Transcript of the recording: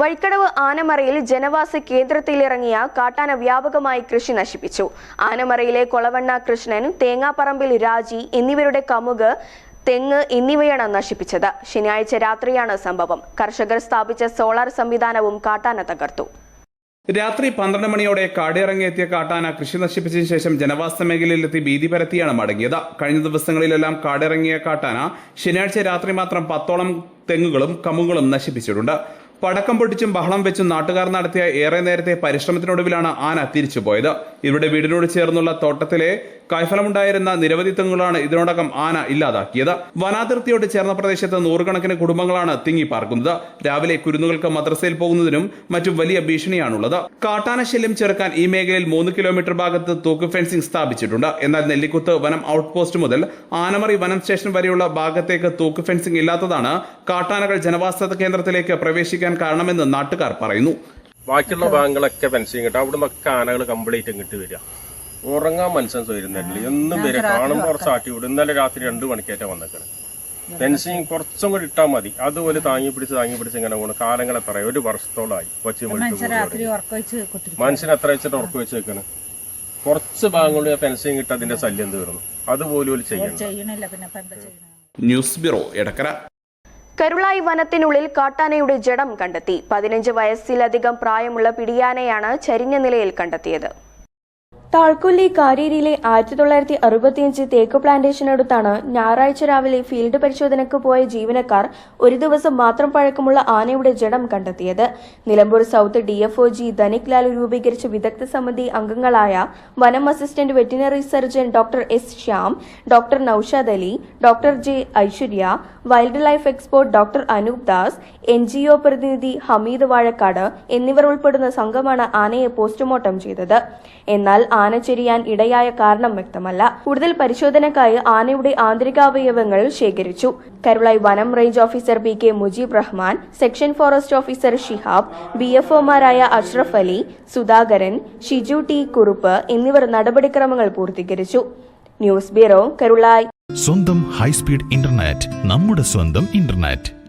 വഴിക്കടവ് ആനമറയിൽ ജനവാസ കേന്ദ്രത്തിലിറങ്ങിയ കാട്ടാന വ്യാപകമായി കൃഷി നശിപ്പിച്ചു. ആനമറയിലെ കൊളവണ്ണ കൃഷ്ണൻ തേങ്ങാപ്പറമ്പിൽ രാജി എന്നിവരുടെ കമുക് തെങ്ങ് എന്നിവയാണ് നശിപ്പിച്ചത്. ശനിയാഴ്ച രാത്രിയാണ് സംഭവം. കർഷകർ സ്ഥാപിച്ച സോളാർ സംവിധാനവും കാട്ടാന തകർത്തു. രാത്രി പന്ത്രണ്ട് മണിയോടെ കാടിറങ്ങിയെത്തിയ കാട്ടാന കൃഷി നശിപ്പിച്ചതിനു ശേഷം ജനവാസ മേഖലയിലെത്തി ഭീതി പരത്തിയാണ് മടങ്ങിയത്. കഴിഞ്ഞ ദിവസങ്ങളിലെല്ലാം കാടിറങ്ങിയ കാട്ടാന ശനിയാഴ്ച രാത്രി മാത്രം പത്തോളം തെങ്ങുകളും കമുകളും നശിപ്പിച്ചിട്ടുണ്ട്. പടക്കം പൊട്ടിച്ചും ബഹളം വെച്ചും നാട്ടുകാർ നടത്തിയ ഏറെ നേരത്തെ പരിശ്രമത്തിനൊടുവിലാണ് ആന തിരിച്ചുപോയത് ഇവരുടെ വീടിനോട് ചേർന്നുള്ള തോട്ടത്തിലെ കായ്ഫലമുണ്ടായിരുന്ന നിരവധി തെങ്ങുകളാണ് ഇതിനോടകം ആന ഇല്ലാതാക്കിയത്. വനാതിർത്തിയോട് ചേർന്ന പ്രദേശത്ത് നൂറുകണക്കിന് കുടുംബങ്ങളാണ് തിങ്ങി പാർക്കുന്നത് രാവിലെ കുരുന്നുകൾക്ക് മദ്രസയിൽ പോകുന്നതിനും മറ്റും വലിയ ഭീഷണിയാണുള്ളത്. കാട്ടാന ശല്യം ചെറുക്കാൻ ഈ മേഖലയിൽ മൂന്ന് കിലോമീറ്റർ ഭാഗത്ത് തൂക്ക് ഫെൻസിംഗ് സ്ഥാപിച്ചിട്ടുണ്ട്. എന്നാൽ നെല്ലിക്കുത്ത് വനം ഔട്ട് പോസ്റ്റ് മുതൽ ആനമറി വനം സ്റ്റേഷൻ വരെയുള്ള ഭാഗത്തേക്ക് തൂക്ക് ഫെൻസിംഗ് ഇല്ലാത്തതാണ് കാട്ടാനകൾ ജനവാസ കേന്ദ്രത്തിലേക്ക് പ്രവേശിക്കാൻ കാരണമെന്ന് നാട്ടുകാർ പറയുന്നു. ബാക്കിയുള്ള ഭാഗങ്ങളൊക്കെ ഫെൻസിങ് കിട്ടും. അവിടെ നിന്നൊക്കെ ആനകൾ കംപ്ലീറ്റ് ഇങ്ങോട്ട് വരിക. ഉറങ്ങാൻ മനുഷ്യൻ വരുന്നില്ല. എന്നും വരെ കാണുമ്പോൾ കുറച്ച് ആട്ടി വിടും. ഇന്നലെ രാത്രി രണ്ടു മണിക്കേറ്റ വന്നേക്കണ്. ഫെൻസിങ് കുറച്ചും കൂടി ഇട്ടാൽ മതി. അതുപോലെ താങ്ങി പിടിച്ച് താങ്ങി പിടിച്ച് ഇങ്ങനെ പോകണം കാലങ്ങളെ പറയാം. ഒരു വർഷത്തോളമായി കൊച്ചി മനുഷ്യൻ എത്ര വെച്ചിട്ട് ഉറക്കു വെച്ച് വെക്കണം? കുറച്ച് ഭാഗങ്ങളിൽ ഫെൻസിങ് കിട്ടാതിന്റെ അതിന്റെ ശല്യം തീർന്നു. അതുപോലെ ചെയ്യണം? News bureau Edakkara. കരുളായി വനത്തിനുള്ളിൽ കാട്ടാനയുടെ ജഡം കണ്ടെത്തി. പതിനഞ്ച് വയസ്സിലധികം പ്രായമുള്ള പിടിയാനയാണ് ചരിഞ്ഞ നിലയിൽ കണ്ടെത്തിയത്. താൾക്കൊല്ലി കാരേരിയിലെ ആയിരത്തി തൊള്ളായിരത്തി അറുപത്തിയഞ്ച് തേക്ക് പ്ലാന്റേഷനടുത്താണ് ഞായറാഴ്ച രാവിലെ ഫീൽഡ് പരിശോധനയ്ക്ക് പോയ ജീവനക്കാർ ഒരു ദിവസം മാത്രം പഴക്കമുള്ള ആനയുടെ ജഡം കണ്ടെത്തിയത്. Nilambur south DFO G Dhanik Lal രൂപീകരിച്ച വിദഗ്ധ സമിതി അംഗങ്ങളായ വനം assistant veterinary surgeon doctor S Shyam doctor Naushad Ali doctor J Aishwarya wildlife export doctor Anoop Das N പ്രതിനിധി ഹമീദ് വാഴക്കാട് എന്നിവർ ഉൾപ്പെടുന്ന സംഘമാണ് ആനയെ പോസ്റ്റ്മോർട്ടം ചെയ്തത്. എന്നാൽ ആന ചെരിയാൻ ഇടയായ കാരണം വ്യക്തമല്ല. കൂടുതൽ പരിശോധനക്കായി ആനയുടെ ആന്തരികാവയവങ്ങൾ ശേഖരിച്ചു. കരുളായി വനം range officer P K Mujeeb Rahman section forest officer Shihab B F ഒമാരായ Ashraf Ali Sudhakaran Shiju T Kurup എന്നിവർ നടപടിക്രമങ്ങൾ പൂർത്തീകരിച്ചു. ന്യൂസ് ബ്യൂറോ കരുളായി സ്വന്തം ഹൈസ്പീഡ് ഇന്റർനെറ്റ് നമ്മുടെ സ്വന്തം ഇന്റർനെറ്റ്.